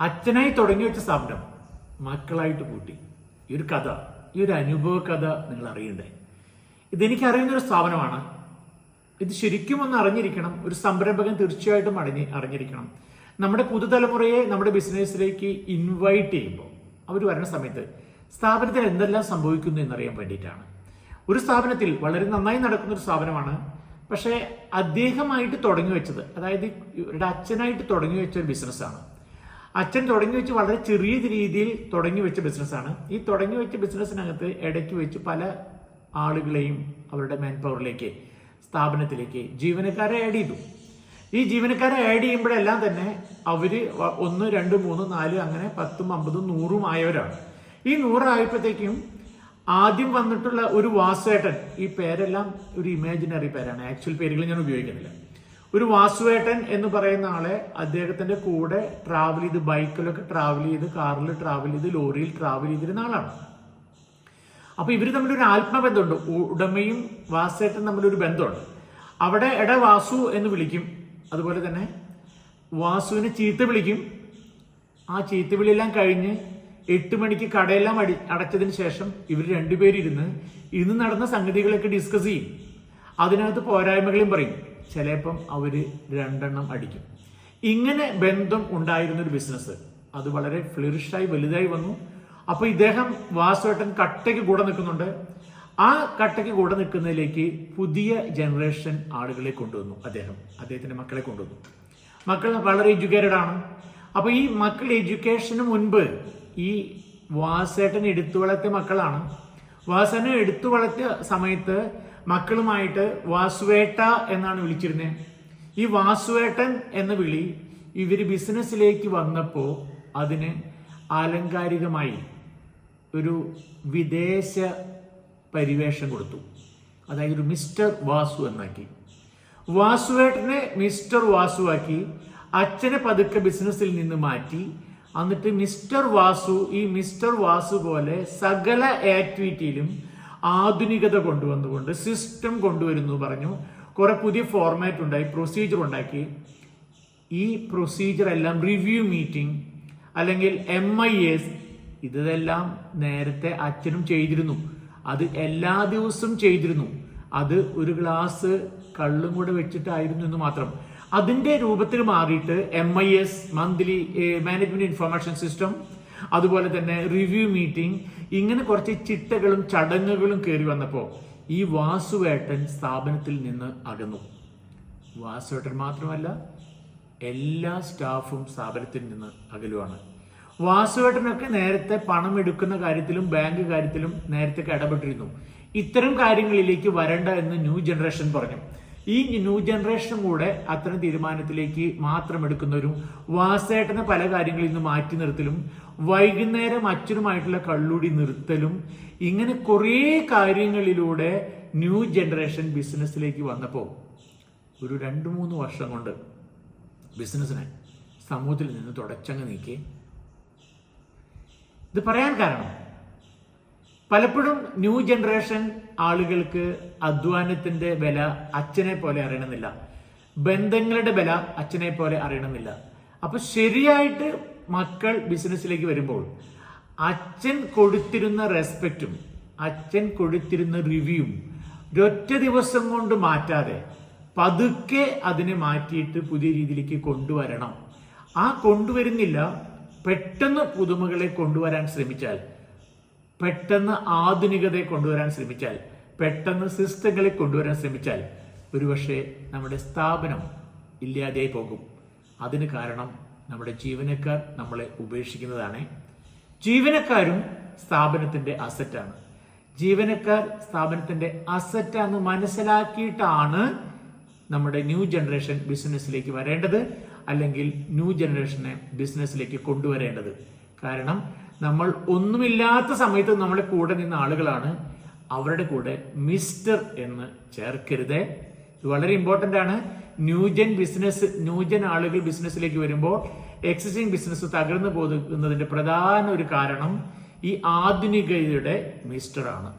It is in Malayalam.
അച്ഛനായി തുടങ്ങി വെച്ച സ്ഥാപനം മക്കളായിട്ട് കൂട്ടി. ഈ ഒരു കഥ ഈ ഒരു അനുഭവ കഥ നിങ്ങൾ അറിയണ്ടേ? ഇതെനിക്ക് അറിയുന്ന ഒരു സ്ഥാപനമാണ്. ഇത് ശരിക്കും ഒന്ന് അറിഞ്ഞിരിക്കണം. ഒരു സംരംഭകൻ തീർച്ചയായിട്ടും അറിഞ്ഞ് അറിഞ്ഞിരിക്കണം. നമ്മുടെ പുതുതലമുറയെ നമ്മുടെ ബിസിനസ്സിലേക്ക് ഇൻവൈറ്റ് ചെയ്യുമ്പോൾ അവർ വരുന്ന സമയത്ത് സ്ഥാപനത്തിൽ എന്തെല്ലാം സംഭവിക്കുന്നു എന്നറിയാൻ വേണ്ടിയിട്ടാണ്. ഒരു സ്ഥാപനത്തിൽ വളരെ നന്നായി നടക്കുന്ന ഒരു സ്ഥാപനമാണ്. പക്ഷേ അദ്ദേഹമായിട്ട് തുടങ്ങി വെച്ചത് അതായത് ഇവരുടെ അച്ഛനായിട്ട് തുടങ്ങി വെച്ച ഒരു ബിസിനസ്സാണ്. അച്ഛൻ തുടങ്ങി വെച്ച് വളരെ ചെറിയ രീതിയിൽ തുടങ്ങി വെച്ച ബിസിനസ്സാണ് ഈ തുടങ്ങി വെച്ച ബിസിനസ്സിനകത്ത് ഇടയ്ക്ക് വെച്ച് പല ആളുകളെയും അവരുടെ മാൻ പവറിലേക്ക് സ്ഥാപനത്തിലേക്ക് ജീവനക്കാരെ ആഡ് ചെയ്തു. ഈ ജീവനക്കാരെ ആഡ് ചെയ്യുമ്പോഴെല്ലാം തന്നെ അവർ ഒന്ന് രണ്ട് മൂന്ന് നാല് അങ്ങനെ പത്തും അമ്പതും നൂറും ആയവരാണ്. ഈ നൂറായപ്പോഴത്തേക്കും ആദ്യം വന്നിട്ടുള്ള ഒരു വാസേട്ടൻ ഈ പേരെല്ലാം ഒരു ഇമാജിനറി പേരാണ്. ആക്ച്വൽ പേരുകൾ ഞാൻ ഉപയോഗിക്കുന്നില്ല. ഒരു വാസുവേട്ടൻ എന്ന് പറയുന്ന ആളെ അദ്ദേഹത്തിന്റെ കൂടെ ട്രാവൽ ചെയ്ത് ബൈക്കിലൊക്കെ ട്രാവൽ ചെയ്ത് കാറിൽ ട്രാവൽ ചെയ്ത് ലോറിയിൽ ട്രാവൽ ചെയ്തിരുന്ന ആളാണ്. അപ്പൊ ഇവർ തമ്മിൽ ഒരു ആത്മബന്ധമുണ്ട്. ഉടമയും വാസേട്ടൻ തമ്മിൽ ഒരു ബന്ധമുണ്ട്. അവിടെ എട വാസു എന്ന് വിളിക്കും. അതുപോലെ തന്നെ വാസുവിനെ ചീത്ത വിളിക്കും. ആ ചീത്ത വിളിയെല്ലാം കഴിഞ്ഞ് എട്ട് മണിക്ക് കടയെല്ലാം അടി അടച്ചതിന് ശേഷം ഇവർ രണ്ടുപേരിരുന്ന് ഇന്ന് നടന്ന സംഗതികളൊക്കെ ഡിസ്കസ് ചെയ്യും. അതിനകത്ത് പോരായ്മകളും പറയും. ചിലപ്പം അവർ രണ്ടെണ്ണം അടിക്കും. ഇങ്ങനെ ബന്ധം ഉണ്ടായിരുന്ന ഒരു ബിസിനസ്. അത് വളരെ ഫ്ലിറിഷായി വലുതായി വന്നു. അപ്പോൾ ഇദ്ദേഹം വാസുവേട്ടൻ കട്ടയ്ക്ക് കൂടെ നിൽക്കുന്നുണ്ട്. ആ കട്ടയ്ക്ക് കൂടെ നിൽക്കുന്നതിലേക്ക് പുതിയ ജനറേഷൻ ആളുകളെ കൊണ്ടുവന്നു അദ്ദേഹം. അദ്ദേഹത്തിന്റെ മക്കളെ കൊണ്ടുവന്നു. മക്കൾ വളരെ എഡ്യൂക്കേറ്റഡ് ആണ്. അപ്പോൾ ഈ മക്കൾ എഡ്യൂക്കേഷന് മുൻപ് ഈ വാസേട്ടൻ എടുത്തു വളർത്തിയ മക്കളാണ്. വാസേട്ടൻ എടുത്തു വളർത്തിയ സമയത്ത് മക്കളുമായിട്ട് വാസുവേട്ട എന്നാണ് വിളിച്ചിരുന്നത് ഈ വാസുവേട്ടൻ എന്ന വിളി ഇവർ ബിസിനസ്സിലേക്ക് വന്നപ്പോൾ അതിന് ആലങ്കാരികമായി ഒരു വിദേശ പരിവേഷം കൊടുത്തു. അതായത് ഒരു മിസ്റ്റർ വാസു എന്നാക്കി. വാസുവേട്ടനെ മിസ്റ്റർ വാസുവാക്കി അച്ഛനെ പതുക്കെ ബിസിനസ്സിൽ നിന്ന് മാറ്റി. എന്നിട്ട് മിസ്റ്റർ വാസു ഈ മിസ്റ്റർ വാസു പോലെ സകല ആക്ടിവിറ്റിയിലും ആധുനികത കൊണ്ടുവന്നുകൊണ്ട് സിസ്റ്റം കൊണ്ടുവരുന്നു പറഞ്ഞു. കുറെ പുതിയ ഫോർമാറ്റ് ഉണ്ടായി പ്രൊസീജിയർ ഉണ്ടാക്കി. ഈ പ്രൊസീജിയർ എല്ലാം റിവ്യൂ മീറ്റിംഗ് അല്ലെങ്കിൽ എം ഐ എസ് ഇതെല്ലാം നേരത്തെ അച്ഛനും ചെയ്തിരുന്നു. അത് എല്ലാ ദിവസവും ചെയ്തിരുന്നു. അത് ഒരു ഗ്ലാസ് കള്ളും കൂടെ വെച്ചിട്ടായിരുന്നു എന്ന് മാത്രം. അതിന്റെ രൂപത്തിൽ മാറിയിട്ട് M I S monthly management information system അതുപോലെ തന്നെ റിവ്യൂ മീറ്റിംഗ് ഇങ്ങനെ കുറച്ച് ചിട്ടകളും ചടങ്ങുകളും കയറി വന്നപ്പോൾ ഈ വാസുവേട്ടൻ സ്ഥാപനത്തിൽ നിന്ന് അകന്നു. വാസുവേട്ടൻ മാത്രമല്ല എല്ലാ സ്റ്റാഫും സ്ഥാപനത്തിൽ നിന്ന് അകലുവാണ്. വാസുവേട്ടനൊക്കെ നേരത്തെ പണം എടുക്കുന്ന കാര്യത്തിലും ബാങ്ക് കാര്യത്തിലും നേരത്തെ ഇടപെട്ടിരുന്നു. ഇത്തരം കാര്യങ്ങളിലേക്ക് വരണ്ട എന്ന് ന്യൂ ജനറേഷൻ പറഞ്ഞു. ഈ ന്യൂ ജനറേഷൻ കൂടെ അത്തരം തീരുമാനത്തിലേക്ക് മാത്രം എടുക്കുന്നവരും വാസേട്ടനെ പല കാര്യങ്ങളിൽ നിന്ന് മാറ്റി നിർത്തലും വൈകുന്നേരം അച്ഛനുമായിട്ടുള്ള കള്ളുടി നിർത്തലും ഇങ്ങനെ കുറേ കാര്യങ്ങളിലൂടെ ന്യൂ ജനറേഷൻ ബിസിനസ്സിലേക്ക് വന്നപ്പോൾ ഒരു രണ്ട് മൂന്ന് വർഷം കൊണ്ട് ബിസിനസ്സിനെ സമൂഹത്തിൽ നിന്ന് തുടച്ചങ്ങ് നീക്കി. ഇത് പറയാൻ കാരണം പലപ്പോഴും ന്യൂ ജനറേഷൻ ആളുകൾക്ക് അധ്വാനത്തിന്റെ വില അച്ഛനെ പോലെ അറിയണമെന്നില്ല. ബന്ധങ്ങളുടെ വില അച്ഛനെ പോലെ അറിയണമെന്നില്ല. അപ്പൊ ശരിയായിട്ട് മക്കൾ ബിസിനസ്സിലേക്ക് വരുമ്പോൾ അച്ഛൻ കൊടുത്തിരുന്ന റെസ്പെക്റ്റും അച്ഛൻ കൊടുത്തിരുന്ന റിവ്യൂവും ഒരൊറ്റ ദിവസം കൊണ്ട് മാറ്റാതെ പതുക്കെ അതിനെ മാറ്റിയിട്ട് പുതിയ രീതിയിലേക്ക് കൊണ്ടുവരണം. ആ കൊണ്ടുവരുന്നില്ല പെട്ടെന്ന് പുതുമകളെ കൊണ്ടുവരാൻ ശ്രമിച്ചാൽ പെട്ടെന്ന് ആധുനികതയെ കൊണ്ടുവരാൻ ശ്രമിച്ചാൽ പെട്ടെന്ന് സിസ്റ്റങ്ങളെ കൊണ്ടുവരാൻ ശ്രമിച്ചാൽ ഒരുപക്ഷെ നമ്മുടെ സ്ഥാപനം ഇല്ലാതെയായി പോകും. അതിന് കാരണം നമ്മുടെ ജീവനക്കാർ നമ്മളെ ഉപേക്ഷിക്കുന്നതാണ്. ജീവനക്കാരും സ്ഥാപനത്തിന്റെ അസറ്റാണ്. ജീവനക്കാർ സ്ഥാപനത്തിന്റെ അസറ്റാന്ന് മനസ്സിലാക്കിയിട്ടാണ് നമ്മുടെ ന്യൂ ജനറേഷൻ ബിസിനസ്സിലേക്ക് വരേണ്ടത് അല്ലെങ്കിൽ ന്യൂ ജനറേഷനെ ബിസിനസ്സിലേക്ക് കൊണ്ടുവരേണ്ടത്. കാരണം നമ്മൾ ഒന്നുമില്ലാത്ത സമയത്ത് നമ്മുടെ കൂടെ നിന്ന ആളുകളാണ് അവരുടെ കൂടെ മിസ്റ്റർ എന്ന് ചേർക്കരുത്. ഇത് വളരെ ഇമ്പോർട്ടന്റ് ആണ്. ന്യൂജൻ ബിസിനസ് ന്യൂജൻ ആളുകൾ ബിസിനസ്സിലേക്ക് വരുമ്പോൾ എക്സിസ്റ്റിംഗ് ബിസിനസ് തകർന്നു പോകുന്നതിന്റെ പ്രധാന ഒരു കാരണം ഈ ആധുനികതയുടെ മിസ്റ്റർ ആണ്.